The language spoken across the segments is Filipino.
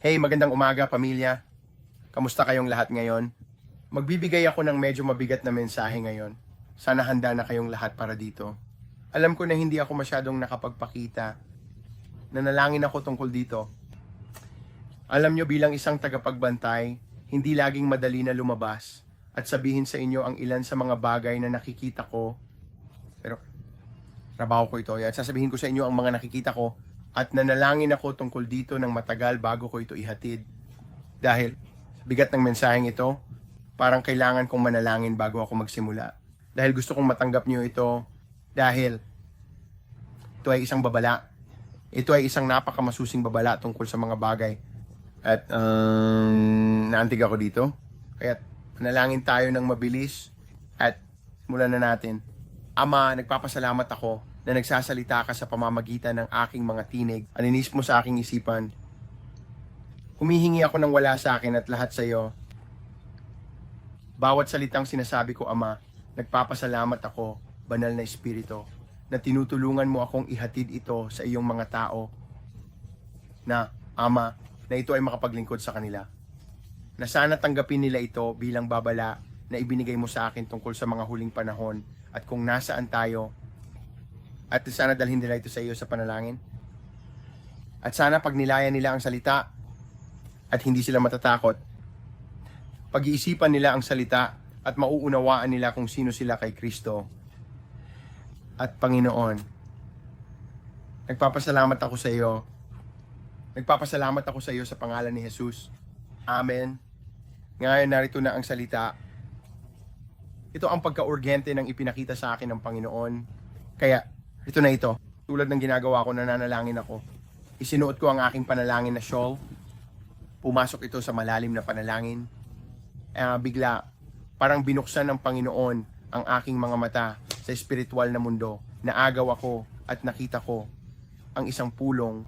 Hey, magandang umaga pamilya. Kamusta kayong lahat ngayon? Magbibigay ako ng medyo mabigat na mensahe ngayon. Sana handa na kayong lahat para dito. Alam ko na hindi ako masyadong nakapagpakita. Nanalangin ako tungkol dito. Alam nyo bilang isang tagapagbantay, hindi laging madali na lumabas at sabihin sa inyo ang ilan sa mga bagay na nakikita ko. Pero trabaho ko ito. At sasabihin ko sa inyo ang mga nakikita ko at nanalangin ako tungkol dito ng matagal bago ko ito ihatid. Dahil bigat ng mensaheng ito, parang kailangan kong manalangin bago ako magsimula. Dahil gusto kong matanggap niyo ito dahil ito ay isang babala. Ito ay isang napakamasusing babala tungkol sa mga bagay. At um, naantig ako dito. Kaya manalangin tayo ng mabilis at mula na natin. Ama, nagpapasalamat ako na nagsasalita ka sa pamamagitan ng aking mga tinig. Aninis mo sa aking isipan. Humihingi ako ng wala sa akin at lahat sa iyo. Bawat salitang sinasabi ko, Ama, nagpapasalamat ako, banal na Espiritu, na tinutulungan mo akong ihatid ito sa iyong mga tao na, Ama, na ito ay makapaglingkod sa kanila. Na sana tanggapin nila ito bilang babala na ibinigay mo sa akin tungkol sa mga huling panahon at kung nasaan tayo at sana dalhin nila ito sa iyo sa panalangin. At sana pag nilayan nila ang salita at hindi sila matatakot, pag-iisipan nila ang salita at mauunawaan nila kung sino sila kay Kristo at Panginoon. Nagpapasalamat ako sa iyo. Nagpapasalamat ako sa iyo sa pangalan ni Jesus. Amen. Ngayon narito na ang salita. Ito ang pagka-urgente ng ipinakita sa akin ng Panginoon. Kaya, ito na ito. Tulad ng ginagawa ko, nananalangin ako. Isinuot ko ang aking panalangin na shawl. Pumasok ito sa malalim na panalangin. Eh, bigla, parang binuksan ng Panginoon ang aking mga mata sa espiritual na mundo. Naagaw ako at nakita ko ang isang pulong.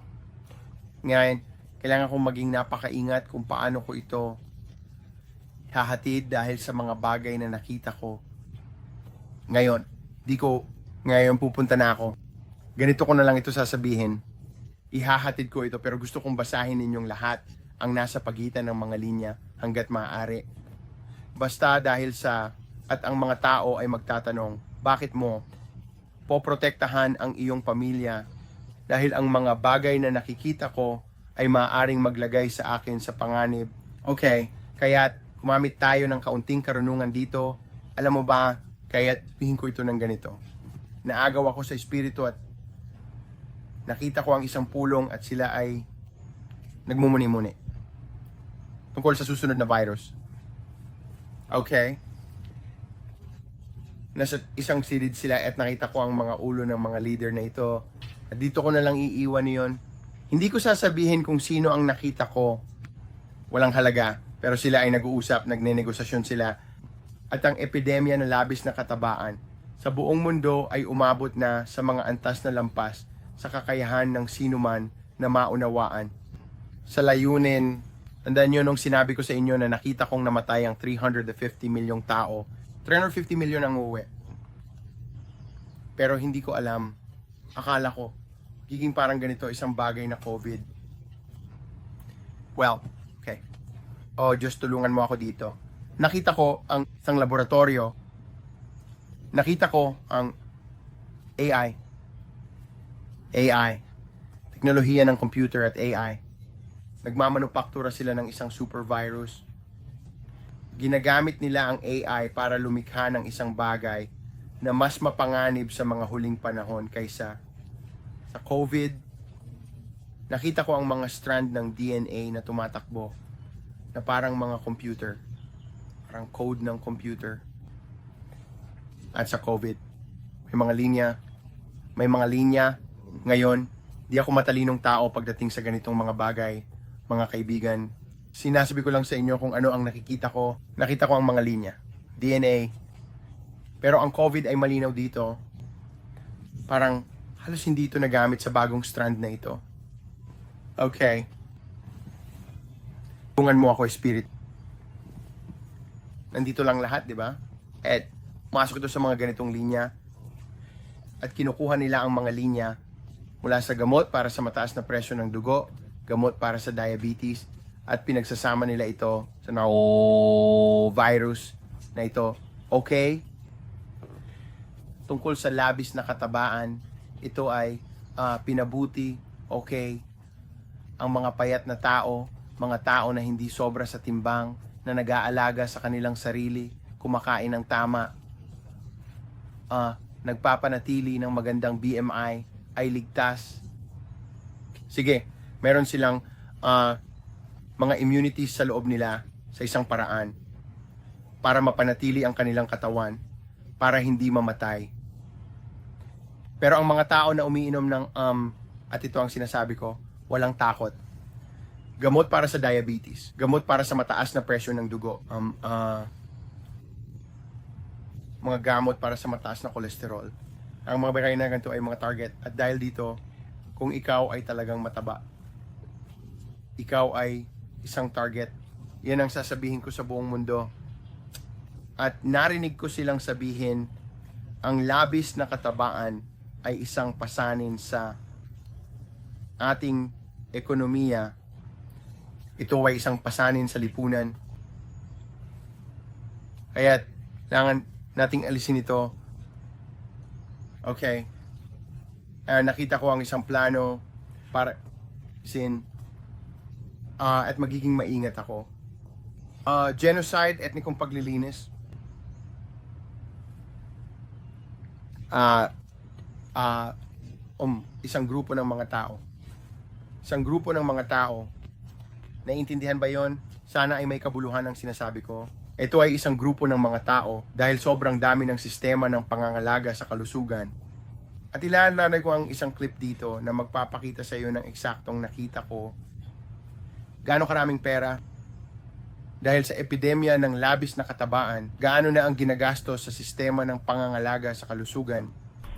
Ngayon, kailangan kong maging napakaingat kung paano ko ito hahatid dahil sa mga bagay na nakita ko. Ngayon, di ko, ngayon pupunta na ako. Ganito ko na lang ito sasabihin. Ihahatid ko ito pero gusto kong basahin ninyong lahat ang nasa pagitan ng mga linya hanggat maaari. Basta dahil sa at ang mga tao ay magtatanong, bakit mo poprotektahan ang iyong pamilya dahil ang mga bagay na nakikita ko ay maaaring maglagay sa akin sa panganib. Okay, kaya kumamit tayo ng kaunting karunungan dito. Alam mo ba, kaya pihin ko ito ng ganito. Naagaw ako sa espiritu at nakita ko ang isang pulong at sila ay nagmumuni-muni. Tungkol sa susunod na virus. Okay? Nasa isang silid sila at nakita ko ang mga ulo ng mga leader na ito. At dito ko na lang iiwan yon. Hindi ko sasabihin kung sino ang nakita ko. Walang halaga. Pero sila ay nag-uusap, nagnenegosasyon sila. At ang epidemya na labis na katabaan sa buong mundo ay umabot na sa mga antas na lampas sa kakayahan ng sinuman na maunawaan. Sa layunin, tandaan nyo nung sinabi ko sa inyo na nakita kong namatay ang 350 milyong tao. 350 milyon ang uwi. Pero hindi ko alam. Akala ko, giging parang ganito isang bagay na COVID. Well, okay. Oh, Diyos, tulungan mo ako dito. Nakita ko ang isang laboratorio. Nakita ko ang AI. AI. Teknolohiya ng computer at AI. Nagmamanufaktura sila ng isang super virus. Ginagamit nila ang AI para lumikha ng isang bagay na mas mapanganib sa mga huling panahon kaysa sa COVID. Nakita ko ang mga strand ng DNA na tumatakbo na parang mga computer. Parang code ng computer. At sa COVID. May mga linya. May mga linya. Ngayon, di ako matalinong tao pagdating sa ganitong mga bagay. Mga kaibigan. Sinasabi ko lang sa inyo kung ano ang nakikita ko. Nakita ko ang mga linya. DNA. Pero ang COVID ay malinaw dito. Parang halos hindi ito nagamit sa bagong strand na ito. Okay. Tulungan mo ako, Spirit. Nandito lang lahat, di ba? At masok ito sa mga ganitong linya. At kinukuha nila ang mga linya mula sa gamot para sa mataas na presyo ng dugo, gamot para sa diabetes, at pinagsasama nila ito sa virus na ito. Okay? Tungkol sa labis na katabaan, ito ay ah, pinabuti, okay, ang mga payat na tao, mga tao na hindi sobra sa timbang, na nag-aalaga sa kanilang sarili, kumakain ng tama, ah, nagpapanatili ng magandang BMI, ay ligtas. Sige, meron silang ah, mga immunities sa loob nila sa isang paraan para mapanatili ang kanilang katawan para hindi mamatay. Pero ang mga tao na umiinom ng um, at ito ang sinasabi ko, walang takot. Gamot para sa diabetes, gamot para sa mataas na presyo ng dugo, um, ah, mga gamot para sa mataas na kolesterol. Ang mga bagay na ganito ay mga target. At dahil dito, kung ikaw ay talagang mataba, ikaw ay isang target. Yan ang sasabihin ko sa buong mundo. At narinig ko silang sabihin, ang labis na katabaan ay isang pasanin sa ating ekonomiya. Ito ay isang pasanin sa lipunan. Kaya kailangan nating alisin ito. Okay. Ah, nakita ko ang isang plano para sin ah, at magiging maingat ako. Ah, genocide, etnikong paglilinis. Ah, ah, um, isang grupo ng mga tao. Isang grupo ng mga tao. Naiintindihan ba yon? Sana ay may kabuluhan ang sinasabi ko. Ito ay isang grupo ng mga tao dahil sobrang dami ng sistema ng pangangalaga sa kalusugan. At ilalanay ko ang isang clip dito na magpapakita sa iyo ng eksaktong nakita ko gaano karaming pera dahil sa epidemya ng labis na katabaan, gaano na ang ginagastos sa sistema ng pangangalaga sa kalusugan.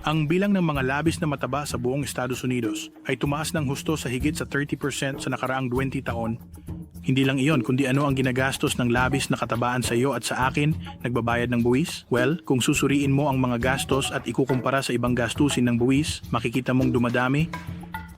Ang bilang ng mga labis na mataba sa buong Estados Unidos ay tumaas ng husto sa higit sa 30% sa nakaraang 20 taon. Hindi lang iyon, kundi ano ang ginagastos ng labis na katabaan sa iyo at sa akin, nagbabayad ng buwis? Well, kung susuriin mo ang mga gastos at ikukumpara sa ibang gastusin ng buwis, makikita mong dumadami.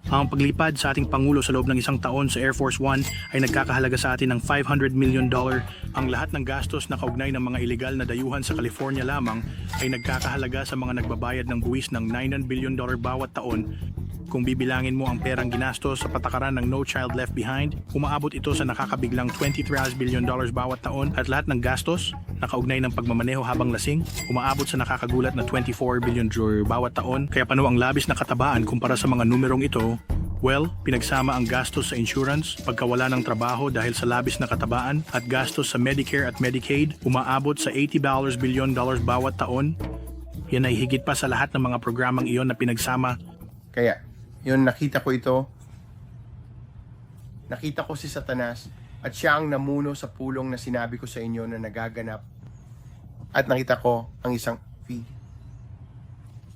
Ang paglipad sa ating Pangulo sa loob ng isang taon sa Air Force One ay nagkakahalaga sa atin ng 500 million dollar. Ang lahat ng gastos na kaugnay ng mga ilegal na dayuhan sa California lamang ay nagkakahalaga sa mga nagbabayad ng buwis ng 9 billion dollar bawat taon. Kung bibilangin mo ang perang ginastos sa patakaran ng No Child Left Behind, umaabot ito sa nakakabiglang 23 billion dollars bawat taon at lahat ng gastos na kaugnay ng pagmamaneho habang lasing, umaabot sa nakakagulat na 24 billion dollar bawat taon. Kaya paano ang labis na katabaan kumpara sa mga numerong ito Well, pinagsama ang gastos sa insurance, pagkawala ng trabaho dahil sa labis na katabaan, at gastos sa Medicare at Medicaid, umaabot sa 80 dollars billion dollars bawat taon. Yan ay higit pa sa lahat ng mga programang iyon na pinagsama. Kaya, yun nakita ko ito. Nakita ko si Satanas at siya ang namuno sa pulong na sinabi ko sa inyo na nagaganap. At nakita ko ang isang V.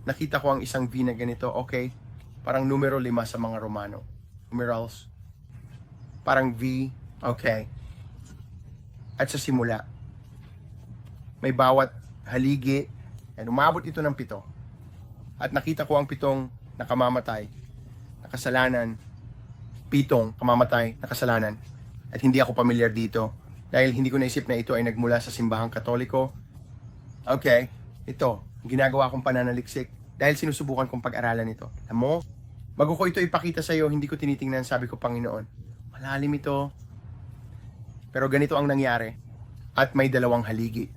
Nakita ko ang isang V na ganito, okay? Parang numero lima sa mga Romano. Numerals. Parang V, okay. At sa simula, may bawat haligi, and umabot ito ng pito. At nakita ko ang pitong nakamamatay, nakasalanan, pitong kamamatay, nakasalanan. At hindi ako pamilyar dito dahil hindi ko naisip na ito ay nagmula sa simbahang katoliko. Okay, ito, ginagawa kong pananaliksik dahil sinusubukan kong pag-aralan ito. Alam mo, bago ko ito ipakita sa iyo, hindi ko tinitingnan, sabi ko, Panginoon, malalim ito. Pero ganito ang nangyari. At may dalawang haligi.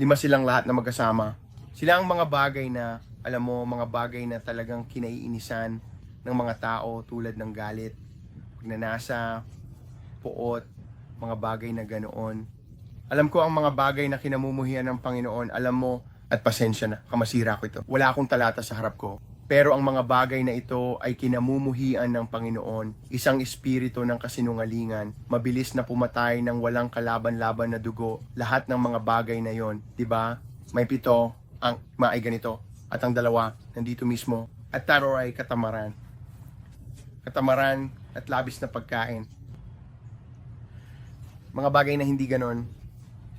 Lima silang lahat na magkasama. Sila ang mga bagay na, alam mo, mga bagay na talagang kinaiinisan ng mga tao tulad ng galit, pagnanasa, puot, mga bagay na ganoon. Alam ko ang mga bagay na kinamumuhian ng Panginoon, alam mo, at pasensya na, kamasira ko ito. Wala akong talata sa harap ko. Pero ang mga bagay na ito ay kinamumuhian ng Panginoon, isang espiritu ng kasinungalingan, mabilis na pumatay ng walang kalaban-laban na dugo, lahat ng mga bagay na yon, 'di ba? May pito, ang maay ganito, at ang dalawa nandito mismo, at taro ay katamaran. Katamaran at labis na pagkain. Mga bagay na hindi ganon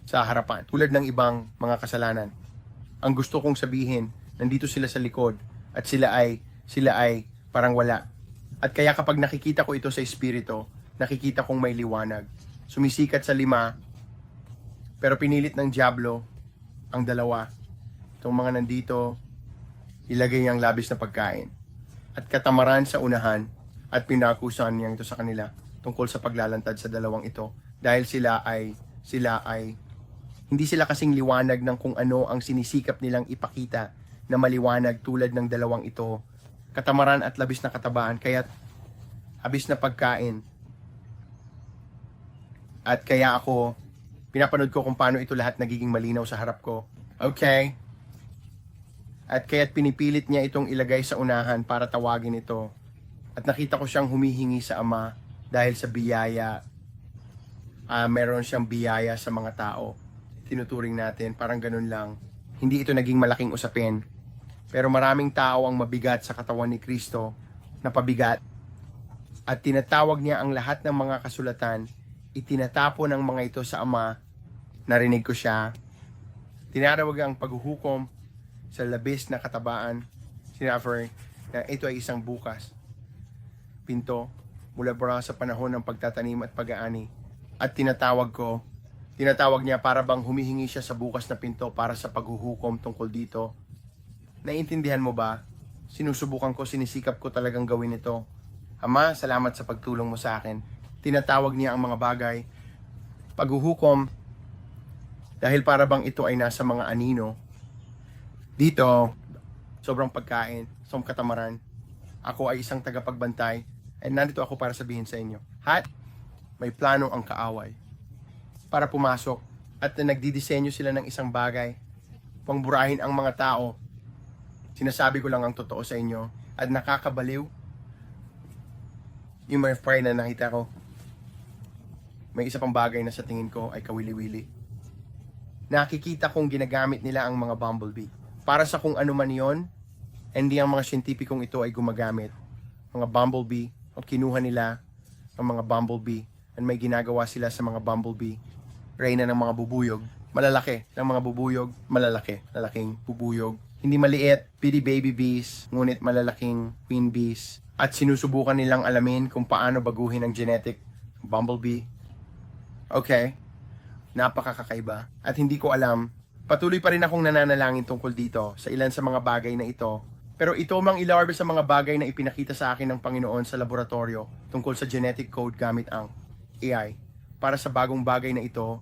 sa harapan, tulad ng ibang mga kasalanan. Ang gusto kong sabihin, nandito sila sa likod at sila ay sila ay parang wala. At kaya kapag nakikita ko ito sa espiritu, nakikita kong may liwanag. Sumisikat sa lima, pero pinilit ng Diablo ang dalawa. Itong mga nandito, ilagay ang labis na pagkain. At katamaran sa unahan at pinakusan niya ito sa kanila tungkol sa paglalantad sa dalawang ito. Dahil sila ay sila ay hindi sila kasing liwanag ng kung ano ang sinisikap nilang ipakita na maliwanag tulad ng dalawang ito. Katamaran at labis na katabaan kaya't habis na pagkain. At kaya ako pinapanood ko kung paano ito lahat nagiging malinaw sa harap ko. Okay? At kaya't pinipilit niya itong ilagay sa unahan para tawagin ito at nakita ko siyang humihingi sa ama dahil sa biyaya. Ah meron siyang biyaya sa mga tao. Tinuturing natin parang ganun lang. Hindi ito naging malaking usapin. Pero maraming tao ang mabigat sa katawan ni Kristo na pabigat. At tinatawag niya ang lahat ng mga kasulatan. Itinatapon ng mga ito sa ama. Narinig ko siya. Tinatawag ang paghuhukom sa labis na katabaan. Sinabi na ito ay isang bukas pinto mula para sa panahon ng pagtatanim at pag-aani at tinatawag ko tinatawag niya para bang humihingi siya sa bukas na pinto para sa paghuhukom tungkol dito naiintindihan mo ba sinusubukan ko sinisikap ko talagang gawin ito Ama, salamat sa pagtulong mo sa akin. Tinatawag niya ang mga bagay. Paghuhukom, dahil para bang ito ay nasa mga anino. Dito, sobrang pagkain, sobrang katamaran. Ako ay isang tagapagbantay. And nandito ako para sabihin sa inyo. Hat, may plano ang kaaway. Para pumasok. At na nagdidisenyo sila ng isang bagay. Pang burahin ang mga tao. Sinasabi ko lang ang totoo sa inyo. At nakakabaliw yung mga fry na nakita ko, may isa pang bagay na sa tingin ko ay kawili-wili. Nakikita kong ginagamit nila ang mga bumblebee. Para sa kung ano man yon, hindi ang mga siyentipikong ito ay gumagamit. Mga bumblebee, o kinuha nila ang mga bumblebee, and may ginagawa sila sa mga bumblebee. Reyna ng mga bubuyog, malalaki ng mga bubuyog, malalaki, lalaking bubuyog. Hindi maliit, bitty baby bees, ngunit malalaking queen bees. At sinusubukan nilang alamin kung paano baguhin ang genetic bumblebee. Okay, napakakakaiba. At hindi ko alam, patuloy pa rin akong nananalangin tungkol dito sa ilan sa mga bagay na ito. Pero ito mang ilarbe sa mga bagay na ipinakita sa akin ng Panginoon sa laboratorio tungkol sa genetic code gamit ang AI para sa bagong bagay na ito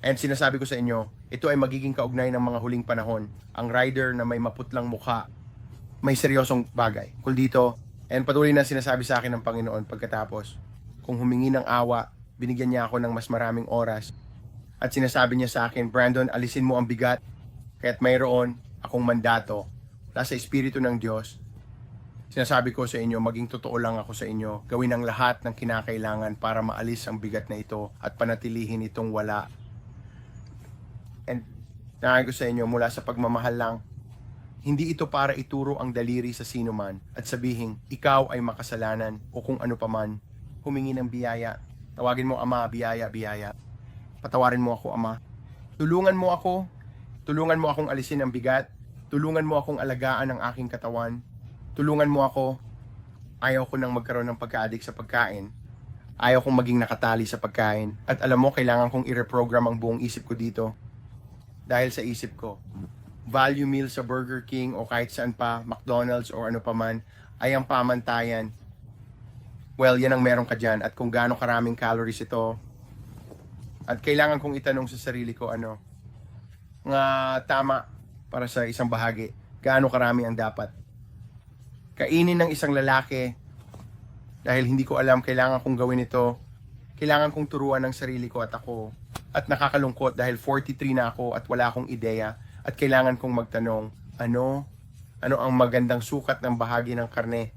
And sinasabi ko sa inyo, ito ay magiging kaugnay ng mga huling panahon. Ang rider na may maputlang mukha, may seryosong bagay. Kung dito, and patuloy na sinasabi sa akin ng Panginoon pagkatapos, kung humingi ng awa, binigyan niya ako ng mas maraming oras. At sinasabi niya sa akin, Brandon, alisin mo ang bigat, kaya't mayroon akong mandato mula sa Espiritu ng Diyos. Sinasabi ko sa inyo, maging totoo lang ako sa inyo. Gawin ang lahat ng kinakailangan para maalis ang bigat na ito at panatilihin itong wala And nangyayon ko sa inyo mula sa pagmamahal lang, hindi ito para ituro ang daliri sa sino man at sabihin, ikaw ay makasalanan o kung ano paman, humingi ng biyaya. Tawagin mo, Ama, biyaya, biyaya. Patawarin mo ako, Ama. Tulungan mo ako. Tulungan mo akong alisin ang bigat. Tulungan mo akong alagaan ang aking katawan. Tulungan mo ako. Ayaw ko nang magkaroon ng pagka-addict sa pagkain. Ayaw kong maging nakatali sa pagkain. At alam mo, kailangan kong i-reprogram ang buong isip ko dito dahil sa isip ko. Value meal sa Burger King o kahit saan pa, McDonald's o ano pa man, ay ang pamantayan. Well, yan ang meron ka dyan. At kung gaano karaming calories ito. At kailangan kong itanong sa sarili ko, ano, nga tama para sa isang bahagi. Gaano karami ang dapat. Kainin ng isang lalaki dahil hindi ko alam kailangan kong gawin ito. Kailangan kong turuan ng sarili ko at ako at nakakalungkot dahil 43 na ako at wala akong ideya at kailangan kong magtanong, ano? Ano ang magandang sukat ng bahagi ng karne?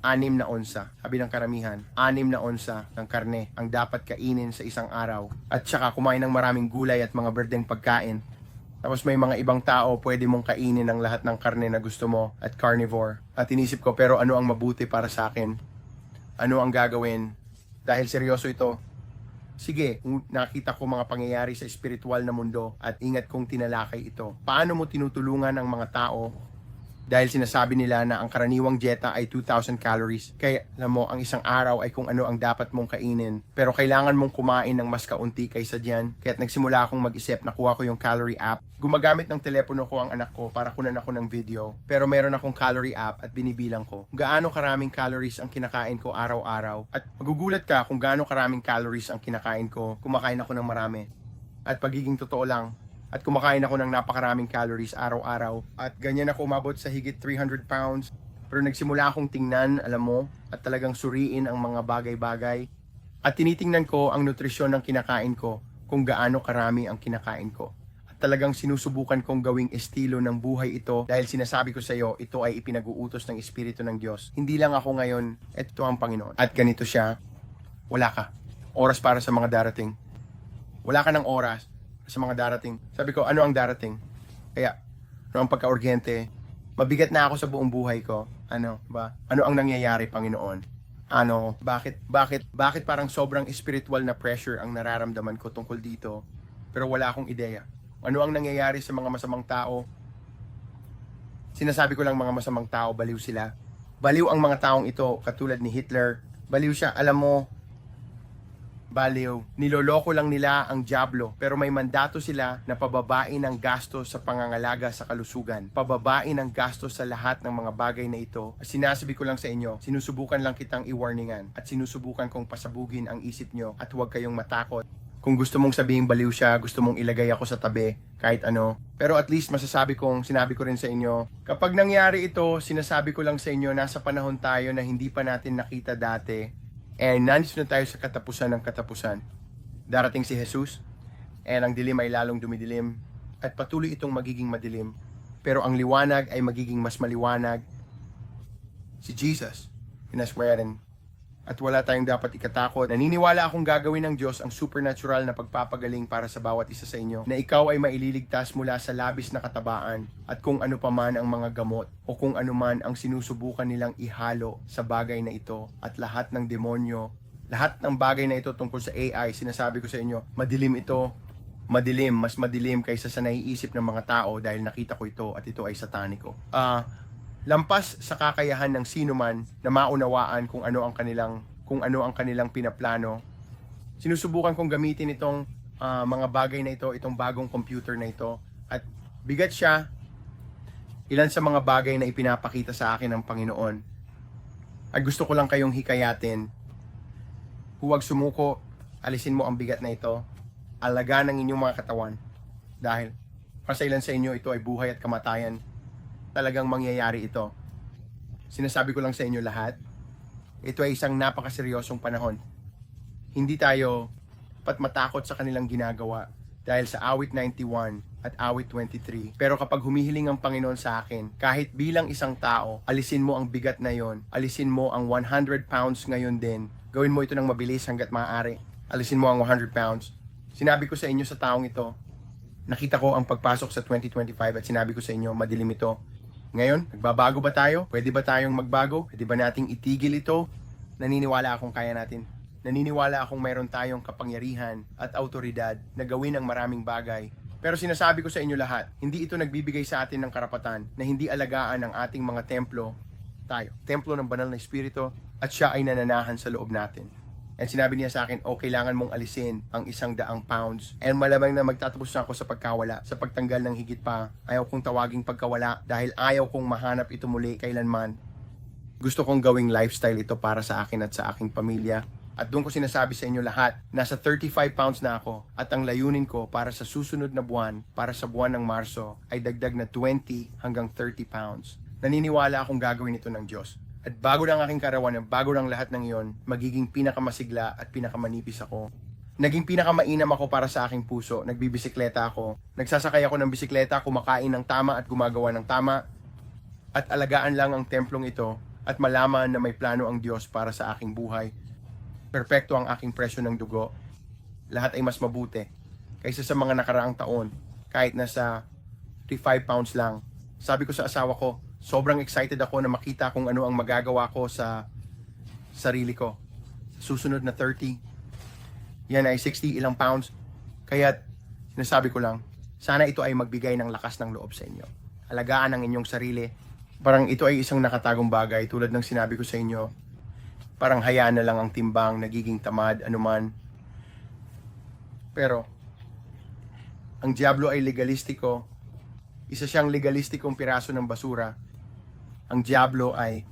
Anim na onsa, sabi ng karamihan, anim na onsa ng karne ang dapat kainin sa isang araw. At saka kumain ng maraming gulay at mga berdeng pagkain. Tapos may mga ibang tao, pwede mong kainin ang lahat ng karne na gusto mo at carnivore. At inisip ko, pero ano ang mabuti para sa akin? Ano ang gagawin? Dahil seryoso ito, Sige, nakita ko mga pangyayari sa espiritual na mundo at ingat kong tinalakay ito. Paano mo tinutulungan ang mga tao dahil sinasabi nila na ang karaniwang dieta ay 2,000 calories. Kaya alam mo, ang isang araw ay kung ano ang dapat mong kainin. Pero kailangan mong kumain ng mas kaunti kaysa diyan. Kaya't nagsimula akong mag-isip, nakuha ko yung calorie app. Gumagamit ng telepono ko ang anak ko para kunan ako ng video. Pero meron akong calorie app at binibilang ko gaano karaming calories ang kinakain ko araw-araw. At magugulat ka kung gaano karaming calories ang kinakain ko. Kumakain ako ng marami. At pagiging totoo lang, at kumakain ako ng napakaraming calories araw-araw. At ganyan ako umabot sa higit 300 pounds. Pero nagsimula akong tingnan, alam mo, at talagang suriin ang mga bagay-bagay. At tinitingnan ko ang nutrisyon ng kinakain ko, kung gaano karami ang kinakain ko. At talagang sinusubukan kong gawing estilo ng buhay ito dahil sinasabi ko sa iyo, ito ay ipinag-uutos ng Espiritu ng Diyos. Hindi lang ako ngayon, ito ang Panginoon. At ganito siya, wala ka. Oras para sa mga darating. Wala ka ng oras sa mga darating. Sabi ko, ano ang darating? Kaya, ano ang pagka-urgente? Mabigat na ako sa buong buhay ko. Ano ba? Ano ang nangyayari, Panginoon? Ano, bakit, bakit, bakit parang sobrang spiritual na pressure ang nararamdaman ko tungkol dito, pero wala akong ideya. Ano ang nangyayari sa mga masamang tao? Sinasabi ko lang mga masamang tao, baliw sila. Baliw ang mga taong ito, katulad ni Hitler. Baliw siya, alam mo, baliw. Niloloko lang nila ang Diablo pero may mandato sila na pababain ang gastos sa pangangalaga sa kalusugan. Pababain ang gastos sa lahat ng mga bagay na ito. At sinasabi ko lang sa inyo, sinusubukan lang kitang i-warningan at sinusubukan kong pasabugin ang isip nyo at huwag kayong matakot. Kung gusto mong sabihin baliw siya, gusto mong ilagay ako sa tabi, kahit ano. Pero at least masasabi kong, sinabi ko rin sa inyo, kapag nangyari ito, sinasabi ko lang sa inyo, nasa panahon tayo na hindi pa natin nakita dati And nandito na tayo sa katapusan ng katapusan. Darating si Jesus, and ang dilim ay lalong dumidilim, at patuloy itong magiging madilim. Pero ang liwanag ay magiging mas maliwanag. Si Jesus, pinaswearing. At wala tayong dapat ikatakot. Naniniwala akong gagawin ng Diyos ang supernatural na pagpapagaling para sa bawat isa sa inyo. Na ikaw ay maililigtas mula sa labis na katabaan at kung ano pa man ang mga gamot o kung ano man ang sinusubukan nilang ihalo sa bagay na ito at lahat ng demonyo, lahat ng bagay na ito tungkol sa AI, sinasabi ko sa inyo, madilim ito, madilim, mas madilim kaysa sa naiisip ng mga tao dahil nakita ko ito at ito ay sataniko. Ah, lampas sa kakayahan ng sino man na maunawaan kung ano ang kanilang kung ano ang kanilang pinaplano. Sinusubukan kong gamitin itong ah, mga bagay na ito, itong bagong computer na ito at bigat siya ilan sa mga bagay na ipinapakita sa akin ng Panginoon. At gusto ko lang kayong hikayatin. Huwag sumuko, alisin mo ang bigat na ito. Alaga ng inyong mga katawan. Dahil para sa ilan sa inyo ito ay buhay at kamatayan talagang mangyayari ito. Sinasabi ko lang sa inyo lahat, ito ay isang napakaseryosong panahon. Hindi tayo pat matakot sa kanilang ginagawa dahil sa awit 91 at awit 23. Pero kapag humihiling ang Panginoon sa akin, kahit bilang isang tao, alisin mo ang bigat na yon, alisin mo ang 100 pounds ngayon din, gawin mo ito ng mabilis hanggat maaari. Alisin mo ang 100 pounds. Sinabi ko sa inyo sa taong ito, nakita ko ang pagpasok sa 2025 at sinabi ko sa inyo, madilim ito. Ngayon, nagbabago ba tayo? Pwede ba tayong magbago? Pwede ba nating itigil ito? Naniniwala akong kaya natin. Naniniwala akong mayroon tayong kapangyarihan at autoridad na gawin ang maraming bagay. Pero sinasabi ko sa inyo lahat, hindi ito nagbibigay sa atin ng karapatan na hindi alagaan ang ating mga templo, tayo, templo ng banal na espiritu, at siya ay nananahan sa loob natin. And sinabi niya sa akin, oh, kailangan mong alisin ang isang daang pounds. And malamang na magtatapos na ako sa pagkawala, sa pagtanggal ng higit pa. Ayaw kong tawaging pagkawala dahil ayaw kong mahanap ito muli kailanman. Gusto kong gawing lifestyle ito para sa akin at sa aking pamilya. At doon ko sinasabi sa inyo lahat, nasa 35 pounds na ako at ang layunin ko para sa susunod na buwan, para sa buwan ng Marso, ay dagdag na 20 hanggang 30 pounds. Naniniwala akong gagawin ito ng Diyos. At bago ng aking karawan, bago ng lahat ng iyon, magiging pinakamasigla at pinakamanipis ako. Naging pinakamainam ako para sa aking puso. Nagbibisikleta ako. Nagsasakay ako ng bisikleta, kumakain ng tama at gumagawa ng tama. At alagaan lang ang templong ito at malaman na may plano ang Diyos para sa aking buhay. Perpekto ang aking presyo ng dugo. Lahat ay mas mabuti kaysa sa mga nakaraang taon. Kahit nasa 35 pounds lang. Sabi ko sa asawa ko, sobrang excited ako na makita kung ano ang magagawa ko sa sarili ko. Susunod na 30, yan ay 60 ilang pounds. Kaya sinasabi ko lang, sana ito ay magbigay ng lakas ng loob sa inyo. Alagaan ang inyong sarili Parang ito ay isang nakatagong bagay tulad ng sinabi ko sa inyo. Parang hayaan na lang ang timbang, nagiging tamad, anuman. Pero, ang Diablo ay legalistiko. Isa siyang legalistikong piraso ng basura. Ang Diablo ay,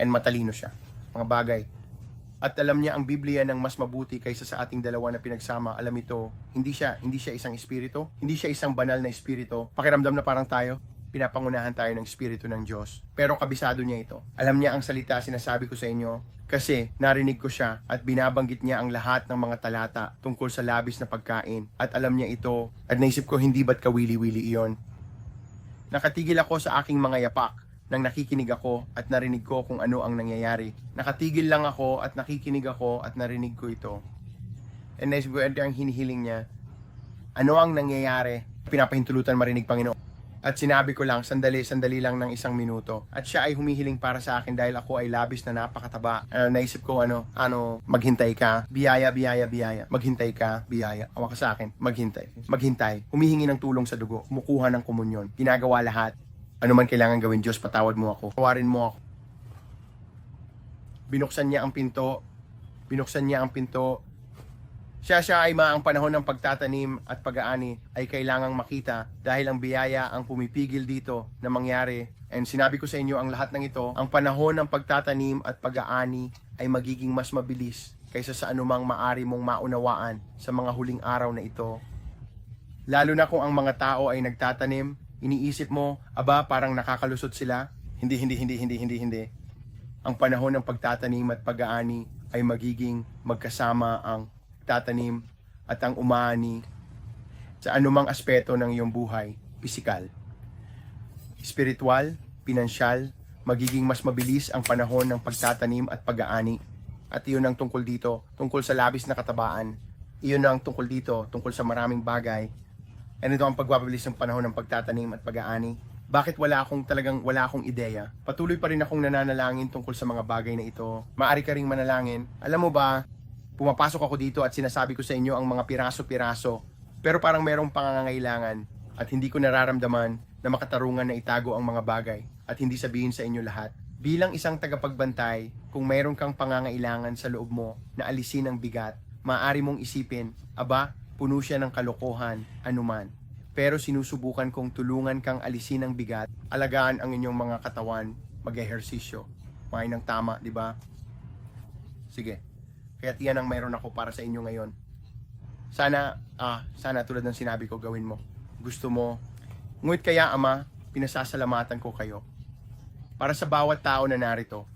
and matalino siya. Mga bagay. At alam niya ang Biblia ng mas mabuti kaysa sa ating dalawa na pinagsama. Alam ito, hindi siya, hindi siya isang espiritu. Hindi siya isang banal na espiritu. Pakiramdam na parang tayo, pinapangunahan tayo ng espiritu ng Diyos. Pero kabisado niya ito. Alam niya ang salita sinasabi ko sa inyo kasi narinig ko siya at binabanggit niya ang lahat ng mga talata tungkol sa labis na pagkain. At alam niya ito at naisip ko hindi ba't kawili-wili iyon. Nakatigil ako sa aking mga yapak nang nakikinig ako at narinig ko kung ano ang nangyayari. Nakatigil lang ako at nakikinig ako at narinig ko ito. And ito ang hinihiling niya. Ano ang nangyayari? Pinapahintulutan marinig Panginoon. At sinabi ko lang, sandali, sandali lang ng isang minuto. At siya ay humihiling para sa akin dahil ako ay labis na napakataba. Uh, naisip ko, ano, ano, maghintay ka. Biyaya, biyaya, biyaya. Maghintay ka, biyaya. Awa ka sa akin, maghintay. Maghintay. Humihingi ng tulong sa dugo. Kumukuha ng komunyon. Ginagawa lahat. Ano man kailangan gawin, Diyos, patawad mo ako. Tawarin mo ako. Binuksan niya ang pinto. Binuksan niya ang pinto. Siya siya ay maang panahon ng pagtatanim at pag-aani ay kailangang makita dahil ang biyaya ang pumipigil dito na mangyari. And sinabi ko sa inyo ang lahat ng ito, ang panahon ng pagtatanim at pag-aani ay magiging mas mabilis kaysa sa anumang maari mong maunawaan sa mga huling araw na ito. Lalo na kung ang mga tao ay nagtatanim, iniisip mo, aba parang nakakalusot sila. Hindi, hindi, hindi, hindi, hindi, hindi. Ang panahon ng pagtatanim at pag-aani ay magiging magkasama ang tatanim at ang umani sa anumang aspeto ng iyong buhay, pisikal, spiritual, pinansyal, magiging mas mabilis ang panahon ng pagtatanim at pag-aani. At iyon ang tungkol dito, tungkol sa labis na katabaan. Iyon ang tungkol dito, tungkol sa maraming bagay. And ito ang pagpapabilis ng panahon ng pagtatanim at pag-aani. Bakit wala akong talagang wala akong ideya? Patuloy pa rin akong nananalangin tungkol sa mga bagay na ito. Maari ka ring manalangin. Alam mo ba, pumapasok ako dito at sinasabi ko sa inyo ang mga piraso-piraso. Pero parang merong pangangailangan at hindi ko nararamdaman na makatarungan na itago ang mga bagay at hindi sabihin sa inyo lahat. Bilang isang tagapagbantay, kung mayroon kang pangangailangan sa loob mo na alisin ang bigat, maaari mong isipin, aba, puno siya ng kalokohan, anuman. Pero sinusubukan kong tulungan kang alisin ang bigat, alagaan ang inyong mga katawan, mag-ehersisyo. Kumain ng tama, di ba? Sige. Kaya yan ang mayroon ako para sa inyo ngayon. Sana, ah, sana tulad ng sinabi ko, gawin mo. Gusto mo. Ngunit kaya, Ama, pinasasalamatan ko kayo. Para sa bawat tao na narito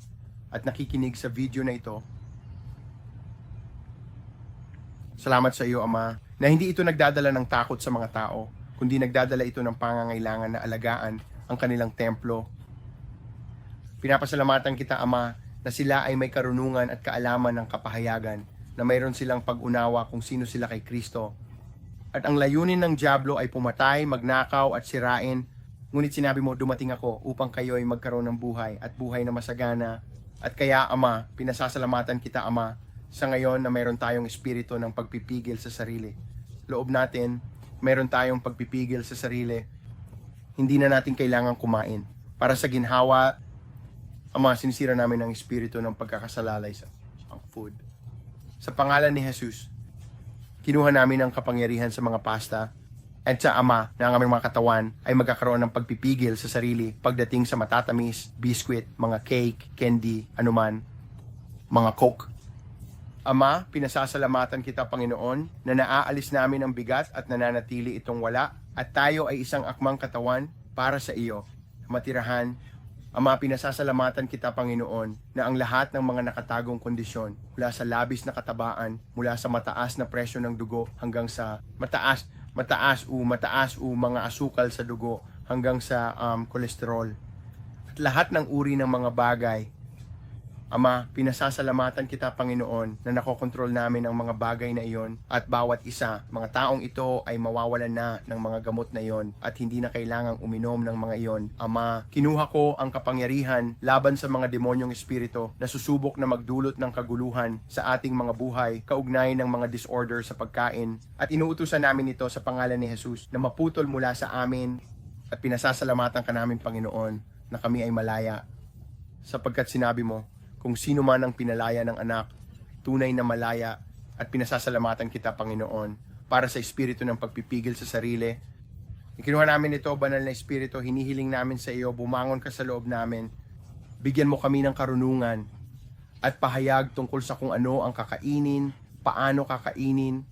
at nakikinig sa video na ito, Salamat sa iyo, Ama, na hindi ito nagdadala ng takot sa mga tao, kundi nagdadala ito ng pangangailangan na alagaan ang kanilang templo. Pinapasalamatan kita, Ama, na sila ay may karunungan at kaalaman ng kapahayagan, na mayroon silang pag-unawa kung sino sila kay Kristo. At ang layunin ng Diablo ay pumatay, magnakaw at sirain, ngunit sinabi mo, dumating ako upang kayo ay magkaroon ng buhay at buhay na masagana. At kaya, Ama, pinasasalamatan kita, Ama, sa ngayon na mayroon tayong espiritu ng pagpipigil sa sarili. Loob natin, mayroon tayong pagpipigil sa sarili. Hindi na natin kailangan kumain. Para sa ginhawa, ang mga sinisira namin ng espiritu ng pagkakasalalay sa ang food. Sa pangalan ni Jesus, kinuha namin ang kapangyarihan sa mga pasta at sa Ama na ang aming mga katawan ay magkakaroon ng pagpipigil sa sarili pagdating sa matatamis, biskwit, mga cake, candy, anuman, mga coke, Ama, pinasasalamatan kita Panginoon na naaalis namin ang bigat at nananatili itong wala at tayo ay isang akmang katawan para sa iyo. Matirahan, Ama, pinasasalamatan kita Panginoon na ang lahat ng mga nakatagong kondisyon mula sa labis na katabaan, mula sa mataas na presyo ng dugo hanggang sa mataas, mataas o mataas o mga asukal sa dugo hanggang sa um, kolesterol. At lahat ng uri ng mga bagay Ama, pinasasalamatan kita Panginoon na nakokontrol namin ang mga bagay na iyon at bawat isa, mga taong ito ay mawawalan na ng mga gamot na iyon at hindi na kailangang uminom ng mga iyon. Ama, kinuha ko ang kapangyarihan laban sa mga demonyong espiritu na susubok na magdulot ng kaguluhan sa ating mga buhay, kaugnay ng mga disorder sa pagkain at inuutusan namin ito sa pangalan ni Jesus na maputol mula sa amin at pinasasalamatan ka namin Panginoon na kami ay malaya. Sapagkat sinabi mo, kung sino man ang pinalaya ng anak, tunay na malaya at pinasasalamatan kita, Panginoon, para sa espiritu ng pagpipigil sa sarili. Ikinuha namin ito, banal na espiritu, hinihiling namin sa iyo, bumangon ka sa loob namin, bigyan mo kami ng karunungan at pahayag tungkol sa kung ano ang kakainin, paano kakainin,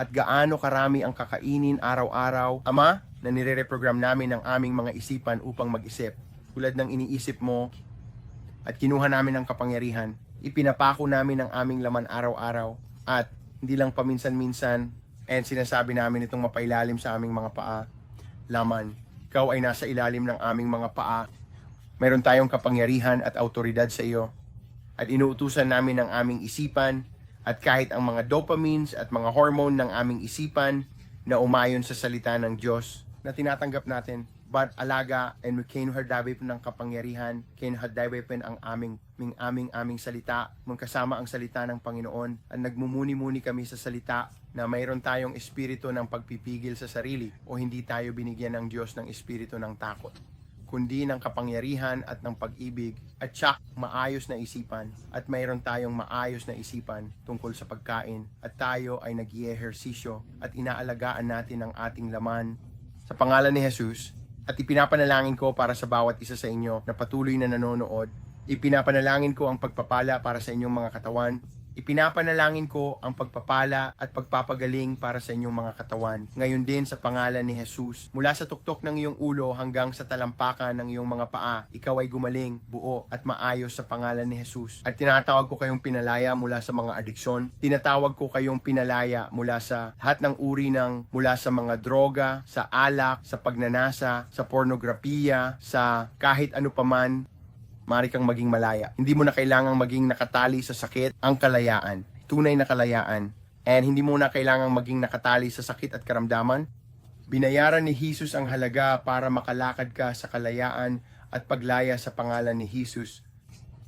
at gaano karami ang kakainin araw-araw. Ama, na nire-reprogram namin ang aming mga isipan upang mag-isip. Tulad ng iniisip mo at kinuha namin ang kapangyarihan, ipinapako namin ang aming laman araw-araw at hindi lang paminsan-minsan and sinasabi namin itong mapailalim sa aming mga paa. Laman, ikaw ay nasa ilalim ng aming mga paa. Meron tayong kapangyarihan at autoridad sa iyo at inuutusan namin ang aming isipan at kahit ang mga dopamines at mga hormone ng aming isipan na umayon sa salita ng Diyos na tinatanggap natin but alaga and we kinuhadabay po ng kapangyarihan, kinuhadabay po ang aming, ming aming aming salita, magkasama ang salita ng Panginoon at nagmumuni-muni kami sa salita na mayroon tayong espiritu ng pagpipigil sa sarili o hindi tayo binigyan ng Diyos ng espiritu ng takot kundi ng kapangyarihan at ng pag-ibig at siyak maayos na isipan at mayroon tayong maayos na isipan tungkol sa pagkain at tayo ay nag ehersisyo at inaalagaan natin ang ating laman. Sa pangalan ni Jesus at ipinapanalangin ko para sa bawat isa sa inyo na patuloy na nanonood. Ipinapanalangin ko ang pagpapala para sa inyong mga katawan Ipinapanalangin ko ang pagpapala at pagpapagaling para sa inyong mga katawan. Ngayon din sa pangalan ni Jesus. Mula sa tuktok ng iyong ulo hanggang sa talampakan ng iyong mga paa, ikaw ay gumaling, buo at maayos sa pangalan ni Jesus. At tinatawag ko kayong pinalaya mula sa mga adiksyon. Tinatawag ko kayong pinalaya mula sa lahat ng uri ng mula sa mga droga, sa alak, sa pagnanasa, sa pornografiya, sa kahit ano paman Mari kang maging malaya. Hindi mo na kailangang maging nakatali sa sakit ang kalayaan. Tunay na kalayaan. And hindi mo na kailangang maging nakatali sa sakit at karamdaman. Binayaran ni Jesus ang halaga para makalakad ka sa kalayaan at paglaya sa pangalan ni Jesus.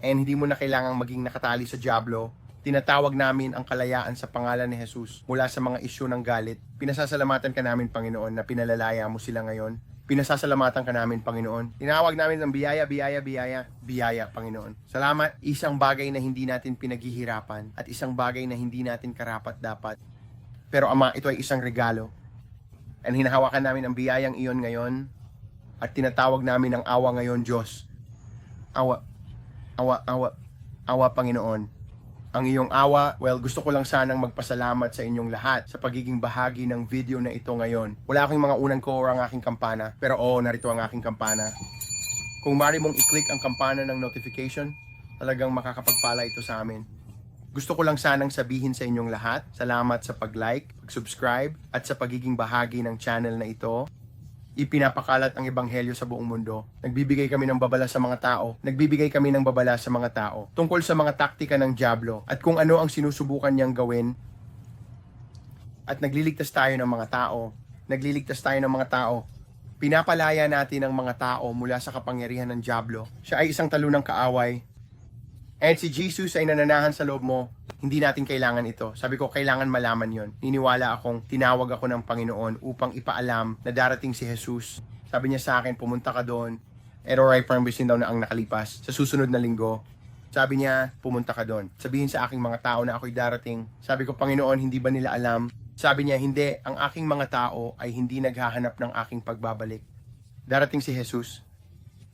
And hindi mo na kailangang maging nakatali sa Diablo. Tinatawag namin ang kalayaan sa pangalan ni Jesus mula sa mga isyu ng galit. Pinasasalamatan ka namin, Panginoon, na pinalalaya mo sila ngayon pinasasalamatan ka namin, Panginoon. Tinawag namin ng biyaya, biyaya, biyaya, biyaya, Panginoon. Salamat, isang bagay na hindi natin pinaghihirapan at isang bagay na hindi natin karapat dapat. Pero Ama, ito ay isang regalo. And hinahawakan namin ang biyayang iyon ngayon at tinatawag namin ang awa ngayon, Diyos. Awa, awa, awa, awa, Panginoon ang iyong awa. Well, gusto ko lang sanang magpasalamat sa inyong lahat sa pagiging bahagi ng video na ito ngayon. Wala akong mga unang ko or ang aking kampana, pero oo, narito ang aking kampana. Kung mari mong i-click ang kampana ng notification, talagang makakapagpala ito sa amin. Gusto ko lang sanang sabihin sa inyong lahat, salamat sa pag-like, pag-subscribe, at sa pagiging bahagi ng channel na ito ipinapakalat ang ebanghelyo sa buong mundo. Nagbibigay kami ng babala sa mga tao. Nagbibigay kami ng babala sa mga tao tungkol sa mga taktika ng Diablo at kung ano ang sinusubukan niyang gawin. At nagliligtas tayo ng mga tao. Nagliligtas tayo ng mga tao. Pinapalaya natin ang mga tao mula sa kapangyarihan ng Diablo. Siya ay isang talunang kaaway. And si Jesus ay nananahan sa loob mo hindi natin kailangan ito. Sabi ko, kailangan malaman yon. Niniwala akong tinawag ako ng Panginoon upang ipaalam na darating si Jesus. Sabi niya sa akin, pumunta ka doon. Error Farm Basin daw na ang nakalipas. Sa susunod na linggo, sabi niya, pumunta ka doon. Sabihin sa aking mga tao na ako'y darating. Sabi ko, Panginoon, hindi ba nila alam? Sabi niya, hindi. Ang aking mga tao ay hindi naghahanap ng aking pagbabalik. Darating si Jesus.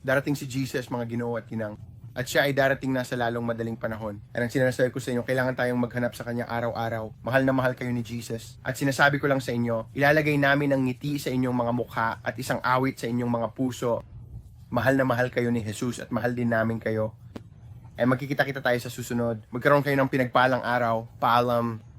Darating si Jesus, mga ginoo at ginang at siya ay darating na sa lalong madaling panahon. At ang sinasabi ko sa inyo, kailangan tayong maghanap sa kanya araw-araw. Mahal na mahal kayo ni Jesus. At sinasabi ko lang sa inyo, ilalagay namin ang ngiti sa inyong mga mukha at isang awit sa inyong mga puso. Mahal na mahal kayo ni Jesus at mahal din namin kayo. Eh magkikita-kita tayo sa susunod. Magkaroon kayo ng pinagpalang araw. Paalam.